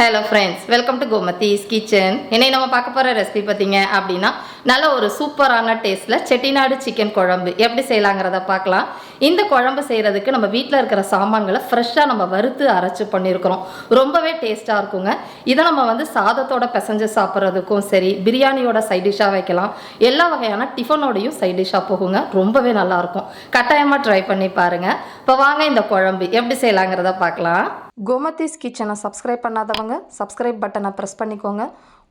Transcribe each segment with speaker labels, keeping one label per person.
Speaker 1: Hello friends welcome to Gomathi's kitchen என்னை நம்ம பார்க்க போகிற ரெசிபி பார்த்தீங்க அப்படின்னா நல்ல ஒரு சூப்பரான டேஸ்ட்டில் செட்டிநாடு சிக்கன் குழம்பு. எப்படி செய்யலாங்கிறத பார்க்கலாம். இந்த குழம்பு செய்கிறதுக்கு நம்ம வீட்டில் இருக்கிற சாமான்களை ஃப்ரெஷ்ஷாக நம்ம வறுத்து அரைச்சி பண்ணியிருக்கிறோம். ரொம்பவே டேஸ்ட்டாக இருக்குங்க. இதை நம்ம வந்து சாதத்தோட பிசைஞ்சு சாப்பிட்றதுக்கும் சரி பிரியாணியோட சைட் டிஷ்ஷாக வைக்கலாம். எல்லா வகையான டிஃபனோடையும் சைட் டிஷ்ஷாக போகுங்க. ரொம்பவே நல்லாயிருக்கும் கட்டாயமாக ட்ரை பண்ணி பாருங்கள் இப்போ வாங்க இந்த குழம்பு. எப்படி செய்யலாங்கிறத பார்க்கலாம். கோமதிஸ் கிச்சனை சப்ஸ்கிரைப் பண்ணாதவங்க சப்ஸ்கிரைப் பட்டனை ப்ரெஸ் பண்ணிக்கோங்க.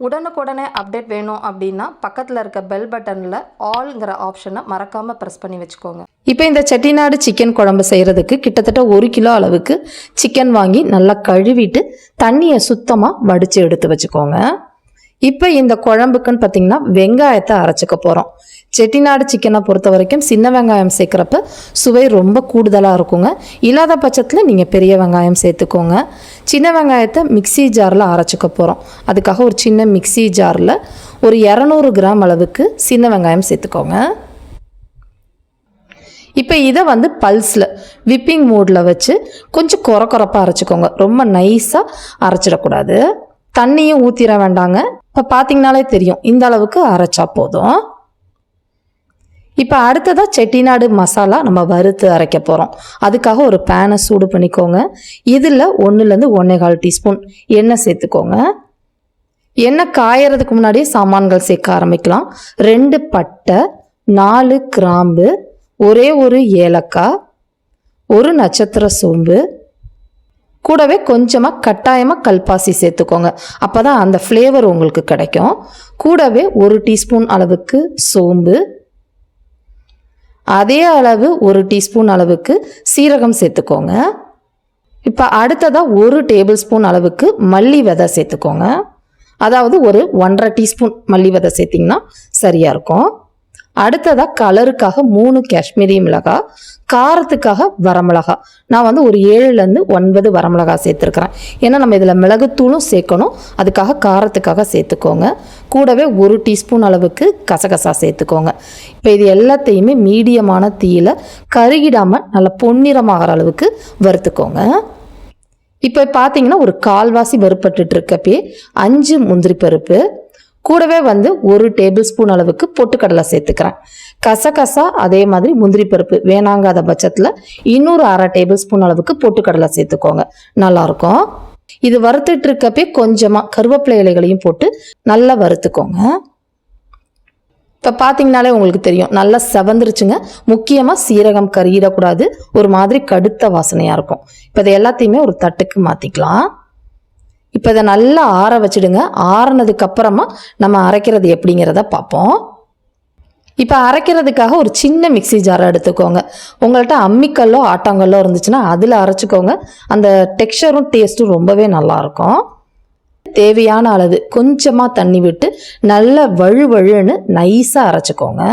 Speaker 1: உடனுக்குடனே அப்டேட் வேணும் அப்படின்னா பக்கத்தில் இருக்க பெல் பட்டனில் ஆல்ங்கிற ஆப்ஷனை மறக்காமல் ப்ரெஸ் பண்ணி வச்சுக்கோங்க. இப்போ இந்த செட்டிநாடு சிக்கன் குழம்பு செய்கிறதுக்கு கிட்டத்தட்ட ஒரு கிலோ அளவுக்கு சிக்கன் வாங்கி நல்லா கழுவிட்டு தண்ணியை சுத்தமாக வடித்து எடுத்து வச்சுக்கோங்க. இப்போ இந்த குழம்புக்குன்னு பார்த்தீங்கன்னா வெங்காயத்தை அரைச்சிக்க போகிறோம் செட்டிநாடு சிக்கனை பொறுத்த வரைக்கும் சின்ன வெங்காயம் சேர்க்குறப்ப சுவை ரொம்ப கூடுதலாக இருக்குங்க. இல்லாத பட்சத்தில் நீங்கள் பெரிய வெங்காயம் சேர்த்துக்கோங்க. சின்ன வெங்காயத்தை மிக்ஸி ஜாரில் அரைச்சிக்க போகிறோம் அதுக்காக ஒரு சின்ன மிக்ஸி ஜாரில் ஒரு இரநூறு கிராம் அளவுக்கு சின்ன வெங்காயம் சேர்த்துக்கோங்க. இப்போ இதை வந்து பல்ஸில் விப்பிங் மூடில் வச்சு கொஞ்சம் குறை குறப்பாக அரைச்சிக்கோங்க. ரொம்ப நைஸாக அரைச்சிடக்கூடாது. தண்ணியும் ஊற்றிட வேண்டாங்க. இப்போ பார்த்தீங்கனாலே தெரியும். இந்த அளவுக்கு அரைச்சா போதும். இப்போ அடுத்ததாக செட்டிநாடு மசாலா நம்ம வறுத்து அரைக்க போகிறோம் அதுக்காக ஒரு பேனை சூடு பண்ணிக்கோங்க. இதில் ஒன்றுலேருந்து ஒன்றே கால் டீஸ்பூன் எண்ணெய் சேர்த்துக்கோங்க. எண்ணெய் காயறதுக்கு முன்னாடியே சாமான்கள் சேர்க்க ஆரம்பிக்கலாம். ரெண்டு பட்டை நாலு கிராம்பு ஒரே ஒரு ஏலக்காய் ஒரு நட்சத்திர சோம்பு கூடவே கொஞ்சமாக கட்டாயமாக கல்பாசி சேர்த்துக்கோங்க. அப்போ தான் அந்த ஃப்ளேவர் உங்களுக்கு கிடைக்கும். கூடவே ஒரு டீஸ்பூன் அளவுக்கு சோம்பு. அதே அளவு ஒரு டீஸ்பூன் அளவுக்கு சீரகம் சேர்த்துக்கோங்க. இப்போ அடுத்ததாக ஒரு டேபிள் ஸ்பூன் அளவுக்கு மல்லி விதை சேர்த்துக்கோங்க. அதாவது ஒரு ஒன்றரை டீஸ்பூன் மல்லி விதை சேர்த்திங்கன்னா சரியாக இருக்கும். அடுத்ததாக கலருக்காக மூணு காஷ்மீரி மிளகாய் காரத்துக்காக வரமிளகா. நான் வந்து ஒரு ஏழுலேருந்து ஒன்பது வரமிளகா சேர்த்துருக்குறேன். ஏன்னா நம்ம இதில் மிளகுத்தூளும் சேர்க்கணும். அதுக்காக காரத்துக்காக சேர்த்துக்கோங்க. கூடவே ஒரு டீஸ்பூன் அளவுக்கு கசகசா சேர்த்துக்கோங்க. இப்போ இது எல்லாத்தையுமே மீடியமான தீயில் கருகிடாமல் நல்லா பொன்னிறமாகிற அளவுக்கு வறுத்துக்கோங்க. இப்போ பார்த்தீங்கன்னா ஒரு கால்வாசி வறுப்பட்டுட்டு இருக்கப்பே அஞ்சு முந்திரி பருப்பு கூடவே வந்து ஒரு டேபிள் ஸ்பூன் அளவுக்கு பொட்டுக்கடலை சேர்த்துக்கிறேன். கசகசா அதே மாதிரி முந்திரி பருப்பு வேணாங்காத பட்சத்தில் இன்னொரு அரை டேபிள் ஸ்பூன் அளவுக்கு பொட்டுக்கடலை சேர்த்துக்கோங்க. நல்லாயிருக்கும். இது வறுத்துட்டு இருக்கப்பே கொஞ்சமாக கருவேப்பிலை இலைகளையும் போட்டு நல்லா வறுத்துக்கோங்க. இப்போ பார்த்தீங்கனாலே உங்களுக்கு தெரியும் நல்லா செவந்துருச்சுங்க. முக்கியமாக சீரகம் கறியிடக்கூடாது ஒரு மாதிரி கடுத்த வாசனையாக இருக்கும். இப்போ இதை எல்லாத்தையுமே ஒரு தட்டுக்கு மாற்றிக்கலாம் இப்போ இதை நல்லா ஆற வச்சுடுங்க. ஆறினதுக்கப்புறமா நம்ம அரைக்கிறது எப்படிங்கிறத பார்ப்போம் இப்போ அரைக்கிறதுக்காக ஒரு சின்ன மிக்ஸி ஜாரை எடுத்துக்கோங்க. உங்கள்கிட்ட அம்மிக்கல்லோ ஆட்டாங்கல்லோ இருந்துச்சுன்னா அதில் அரைச்சிக்கோங்க. அந்த டெக்ஸ்டரும் டேஸ்ட்டும் ரொம்பவே நல்லாயிருக்கும் தேவையான அளவு கொஞ்சமாக தண்ணி விட்டு நல்லா வழு வழுன்னு நைஸாக அரைச்சிக்கோங்க.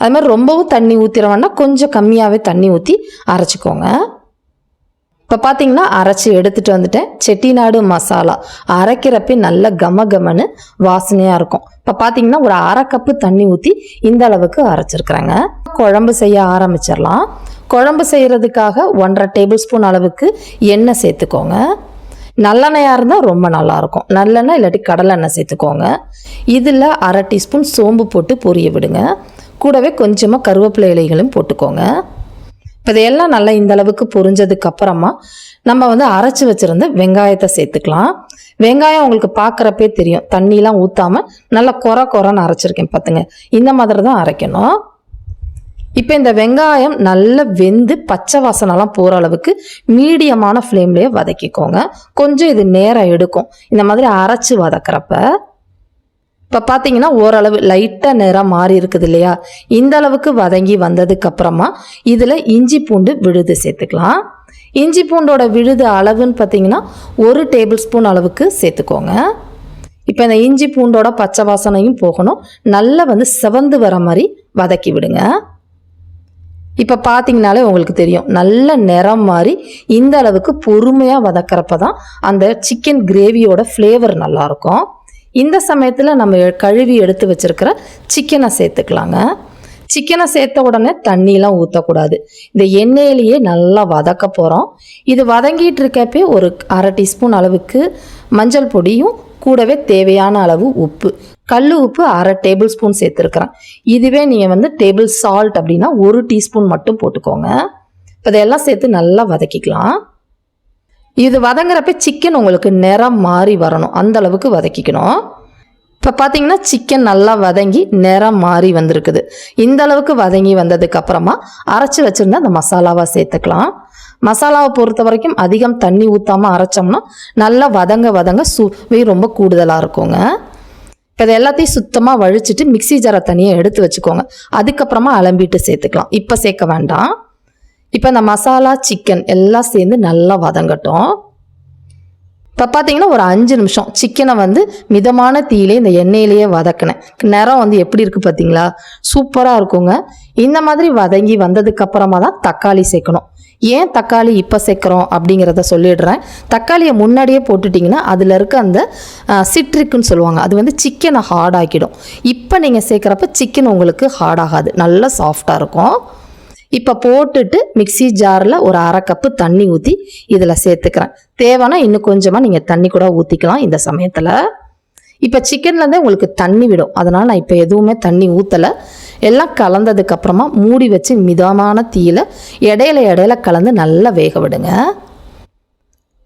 Speaker 1: அது மாதிரி ரொம்பவும் தண்ணி ஊற்றிட வேண்டாம் கொஞ்சம் கம்மியாகவே தண்ணி ஊற்றி அரைச்சிக்கோங்க. இப்போ பார்த்தீங்கன்னா அரைச்சி எடுத்துகிட்டு வந்துட்டேன். செட்டிநாடு மசாலா. அரைக்கிறப்ப நல்ல கம கமன்னு வாசனையாக இருக்கும். இப்போ பார்த்தீங்கன்னா ஒரு அரை கப்பு தண்ணி ஊற்றி இந்த அளவுக்கு அரைச்சிருக்கிறாங்க. குழம்பு செய்ய ஆரம்பிச்சிடலாம். குழம்பு செய்கிறதுக்காக ஒன்றரை டேபிள் ஸ்பூன் அளவுக்கு எண்ணெய் சேர்த்துக்கோங்க. நல்லெண்ணெயாக இருந்தால் ரொம்ப நல்லாயிருக்கும் நல்லெண்ணெய் இல்லாட்டி கடலெண்ணெய் சேர்த்துக்கோங்க. இதில் அரை டீஸ்பூன் சோம்பு போட்டு பொரிய விடுங்க. கூடவே கொஞ்சமாக கருவேப்பிலை இலைகளும் போட்டுக்கோங்க. இப்போ இதையெல்லாம் நல்லா இந்த அளவுக்கு பொரிஞ்சதுக்கு அப்புறமா நம்ம வந்து அரைச்சி வச்சுருந்த வெங்காயத்தை சேர்த்துக்கலாம். வெங்காயம் உங்களுக்கு பார்க்குறப்பே தெரியும். தண்ணிலாம் ஊற்றாமல் நல்லா குறை குறைன்னு அரைச்சிருக்கேன் பார்த்துங்க இந்த மாதிரி தான் அரைக்கணும். இப்போ இந்த வெங்காயம் நல்லா வெந்து பச்சை வாசனைலாம் போகிற அளவுக்கு மீடியமான ஃப்ளேம்லேயே வதக்கிக்கோங்க. கொஞ்சம் இது நேரம் எடுக்கும். இந்த மாதிரி அரைச்சி வதக்கிறப்ப இப்போ பார்த்தீங்கன்னா ஓரளவு லைட்டாக நிறம் மாறி இருக்குது இல்லையா? இந்த அளவுக்கு வதங்கி வந்ததுக்கு அப்புறமா இதில் இஞ்சி பூண்டு விழுது சேர்த்துக்கலாம். இஞ்சி பூண்டோட விழுது அளவுன்னு பார்த்தீங்கன்னா ஒரு டேபிள் ஸ்பூன் அளவுக்கு சேர்த்துக்கோங்க. இப்போ இந்த இஞ்சி பூண்டோட பச்சை வாசனையும் போகணும். நல்லா வந்து செவந்து வர மாதிரி வதக்கி விடுங்க. இப்போ பார்த்தீங்கனாலே உங்களுக்கு தெரியும். நல்ல நிறம் மாதிரி இந்த அளவுக்கு பொறுமையாக வதக்கிறப்ப தான் அந்த சிக்கன் கிரேவியோட ஃப்ளேவர் நல்லாயிருக்கும் இந்த சமயத்தில் நம்ம கழுவி எடுத்து வச்சிருக்கிற சிக்கனை சேர்த்துக்கலாங்க. சிக்கனை சேர்த்த உடனே தண்ணியெலாம் ஊற்றக்கூடாது இந்த எண்ணெயிலேயே நல்லா வதக்க போகிறோம் இது வதங்கிட்டு இருக்கப்பே ஒரு அரை டீஸ்பூன் அளவுக்கு மஞ்சள் பொடியும் கூடவே தேவையான அளவு உப்பு. கல் உப்பு அரை டேபிள் ஸ்பூன் சேர்த்துருக்குறேன். இதுவே நீங்கள் வந்து டேபிள் சால்ட் அப்படின்னா ஒரு டீஸ்பூன் மட்டும் போட்டுக்கோங்க. இப்போ இதையெல்லாம் சேர்த்து நல்லா வதக்கிக்கலாம். இது வதங்குறப்ப சிக்கன் உங்களுக்கு நிறம் மாறி வரணும். அந்த அளவுக்கு வதக்கிக்கணும். இப்போ பார்த்தீங்கன்னா சிக்கன் நல்லா வதங்கி நிறம் மாறி வந்திருக்குது. இந்த அளவுக்கு வதங்கி வந்ததுக்கப்புறமா அரைச்சி வச்சுருந்தா அந்த மசாலாவாக சேர்த்துக்கலாம். மசாலாவை பொறுத்த வரைக்கும் அதிகம் தண்ணி ஊற்றாமல் அரைச்சோம்னா நல்லா வதங்க வதங்க சுவை ரொம்ப கூடுதலாக இருக்குங்க. இப்போ இதை எல்லாத்தையும் சுத்தமாக வழிச்சிட்டு மிக்ஸி ஜாரை தனியாக எடுத்து வச்சுக்கோங்க. அதுக்கப்புறமா அலம்பிட்டு சேர்த்துக்கலாம். இப்போ சேர்க்க வேண்டாம். இப்போ இந்த மசாலா சிக்கன் எல்லாம் சேர்ந்து நல்லா வதங்கட்டும். இப்போ பார்த்தீங்கன்னா ஒரு அஞ்சு நிமிஷம் சிக்கனை வந்து மிதமான தீயிலே இந்த எண்ணெயிலேயே வதக்கினேன். நிறம் வந்து எப்படி இருக்குது பார்த்தீங்களா சூப்பராக இருக்குங்க. இந்த மாதிரி வதங்கி வந்ததுக்கப்புறமா தான் தக்காளி சேர்க்கணும். ஏன் தக்காளி இப்போ சேர்க்குறோம் அப்படிங்கிறத சொல்லிடுறேன். தக்காளியை முன்னாடியே போட்டுட்டிங்கன்னா அதில் இருக்க அந்த சிட்ரிக்குன்னு சொல்லுவாங்க. அது வந்து சிக்கனை ஹார்ட் ஆக்கிடும். இப்போ நீங்கள் சேர்க்குறப்ப சிக்கன் உங்களுக்கு ஹார்ட் ஆகாது. நல்லா சாஃப்டாக இருக்கும். இப்போ போட்டுட்டு மிக்ஸி ஜாரில் ஒரு அரை கப்பு தண்ணி ஊற்றி இதில் சேர்த்துக்கிறேன். தேவைன்னா இன்னும் கொஞ்சமாக நீங்கள் தண்ணி கூட ஊற்றிக்கலாம் இந்த சமயத்தில். இப்போ சிக்கன்லேருந்தே உங்களுக்கு தண்ணி விடும். அதனால் நான் இப்போ எதுவுமே தண்ணி ஊற்றலை எல்லாம் கலந்ததுக்கப்புறமா மூடி வச்சு மிதமான தீயில் இடையில இடையில கலந்து நல்லா வேக விடுங்க.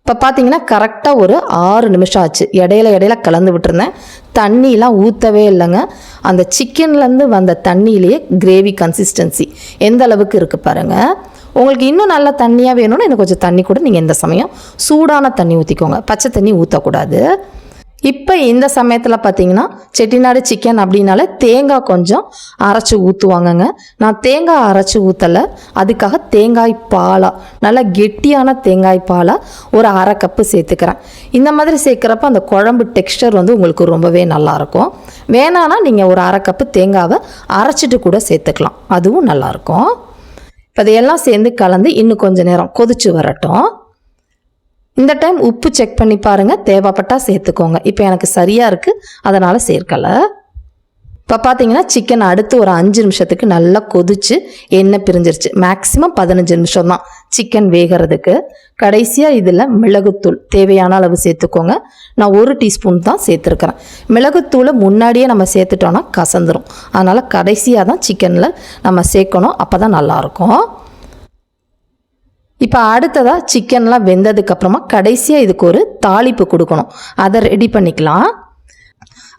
Speaker 1: இப்போ பார்த்தீங்கன்னா கரெக்டாக ஒரு ஆறு நிமிஷம் ஆச்சு. இடையில இடையில கலந்து விட்டுருந்தேன். தண்ணிலாம் ஊற்றவே இல்லைங்க. அந்த சிக்கன்லேருந்து வந்த தண்ணியிலேயே கிரேவி கன்சிஸ்டன்சி எந்த அளவுக்கு இருக்குது பாருங்கள் உங்களுக்கு இன்னும் நல்ல தண்ணியாக வேணும்னா இன்னும் கொஞ்சம் தண்ணி கூட நீங்கள் இந்த சமயம் சூடான தண்ணி ஊற்றிக்கோங்க பச்சை தண்ணி ஊற்றக்கூடாது இப்போ இந்த சமயத்தில் பார்த்தீங்கன்னா செட்டிநாடு சிக்கன் அப்படின்னாலே தேங்காய் கொஞ்சம் அரைச்சி ஊற்றுவாங்கங்க நான் தேங்காய் அரைச்சி ஊற்றலை அதுக்காக தேங்காய் பாலாக நல்லா கெட்டியான தேங்காய் பாலாக ஒரு அரை கப்பு சேர்த்துக்கிறேன். இந்த மாதிரி சேர்க்குறப்ப அந்த குழம்பு டெக்ஸ்டர் வந்து உங்களுக்கு ரொம்பவே நல்லாயிருக்கும். வேணான்னா நீங்கள் ஒரு அரை கப்பு தேங்காவை அரைச்சிட்டு கூட சேர்த்துக்கலாம். அதுவும் நல்லாயிருக்கும். இப்போ இதையெல்லாம் சேர்ந்து கலந்து இன்னும் கொஞ்சம் நேரம் கொதிச்சு வரட்டும். இந்த டைம் உப்பு செக் பண்ணி பாருங்கள் தேவைப்பட்டால் சேர்த்துக்கோங்க. இப்போ எனக்கு சரியாக இருக்குது அதனால் சேர்க்கலை. இப்போ பார்த்தீங்கன்னா சிக்கன் அடுத்து ஒரு அஞ்சு நிமிஷத்துக்கு நல்லா கொதிச்சு எண்ணெய் பிரிஞ்சிருச்சு. மேக்ஸிமம் பதினஞ்சு நிமிஷம் தான் சிக்கன் வேகிறதுக்கு. கடைசியாக இதில் மிளகுத்தூள் தேவையான அளவு சேர்த்துக்கோங்க. நான் ஒரு டீஸ்பூன் தான் சேர்த்துருக்குறேன். மிளகுத்தூளை முன்னாடியே நம்ம சேர்த்துட்டோன்னா கசந்துரும். அதனால் கடைசியாக தான் சிக்கனில் நம்ம சேர்க்கணும். அப்போ தான் நல்லாயிருக்கும் இப்போ அடுத்ததாக சிக்கன்லாம் வெந்ததுக்கப்புறமா கடைசியாக இதுக்கு ஒரு தாளிப்பு கொடுக்கணும். அதை ரெடி பண்ணிக்கலாம்.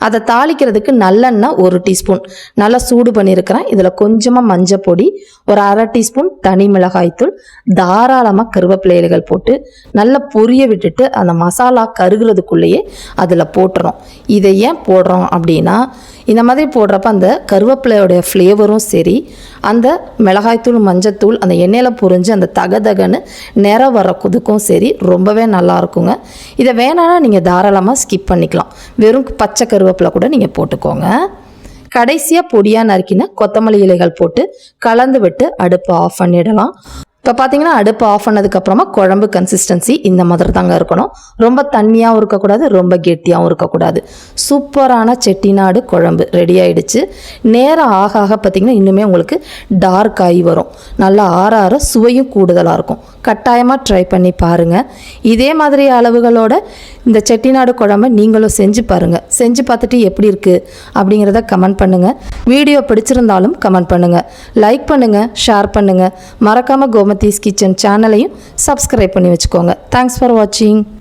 Speaker 1: அதை தாளிக்கிறதுக்கு நல்லெண்ணெய் ஒரு டீஸ்பூன் நல்லா சூடு பண்ணியிருக்கிறேன். இதில் கொஞ்சமாக மஞ்சள் பொடி ஒரு அரை டீஸ்பூன் தனி மிளகாய்த்தூள் தாராளமாக கருவேப்பிலைகள் போட்டு நல்லா பொரிய விட்டுட்டு அந்த மசாலா கருகிறதுக்குள்ளேயே அதில் போட்டுறோம் இதை ஏன் போடுறோம் அப்படின்னா இந்த மாதிரி போடுறப்ப அந்த கருவேப்பிலையோடைய ஃப்ளேவரும் சரி அந்த மிளகாய்த்தூள் மஞ்சத்தூள் அந்த எண்ணெயில் பொரிஞ்சு அந்த தகதகன்னு நிற வர குதுக்கும் சரி ரொம்பவே நல்லா இருக்குங்க. இதை வேணான்னா நீங்கள் தாராளமாக ஸ்கிப் பண்ணிக்கலாம். வெறும் பச்சை கருவேப்பிலை கூட நீங்கள் போட்டுக்கோங்க. கடைசியாக பொடியாக நறுக்கின கொத்தமல்லி இலைகள் போட்டு கலந்து விட்டு அடுப்பை ஆஃப் பண்ணிடலாம். இப்போ பார்த்தீங்கன்னா அடுப்பு ஆஃப் பண்ணதுக்கப்புறமா குழம்பு கன்சிஸ்டன்சி இந்த மாதிரி தாங்க இருக்கணும். ரொம்ப தண்ணியாகவும் இருக்கக்கூடாது ரொம்ப கெட்டியாகவும் இருக்கக்கூடாது. சூப்பரான செட்டிநாடு குழம்பு ரெடி ஆயிடுச்சு. நேரம் ஆக ஆக பார்த்திங்கன்னா இன்னுமே உங்களுக்கு டார்க் ஆகி வரும். நல்லா ஆற ஆற சுவையும் கூடுதலாக இருக்கும். கட்டாயமாக ட்ரை பண்ணி பாருங்கள் இதே மாதிரி அளவுகளோட இந்த செட்டிநாடு குழம்பை நீங்களும் செஞ்சு பாருங்கள் செஞ்சு பார்த்துட்டு எப்படி இருக்குது அப்படிங்கிறத கமெண்ட் பண்ணுங்கள் வீடியோ பிடிச்சிருந்தாலும் கமெண்ட் பண்ணுங்கள் லைக் பண்ணுங்கள் ஷேர் பண்ணுங்கள் மறக்காமல் கோமதீஸ் கிச்சன் சேனலையும் சப்ஸ்கிரைப் பண்ணி வச்சுக்கோங்க. தேங்க்ஸ் ஃபார் வாட்சிங்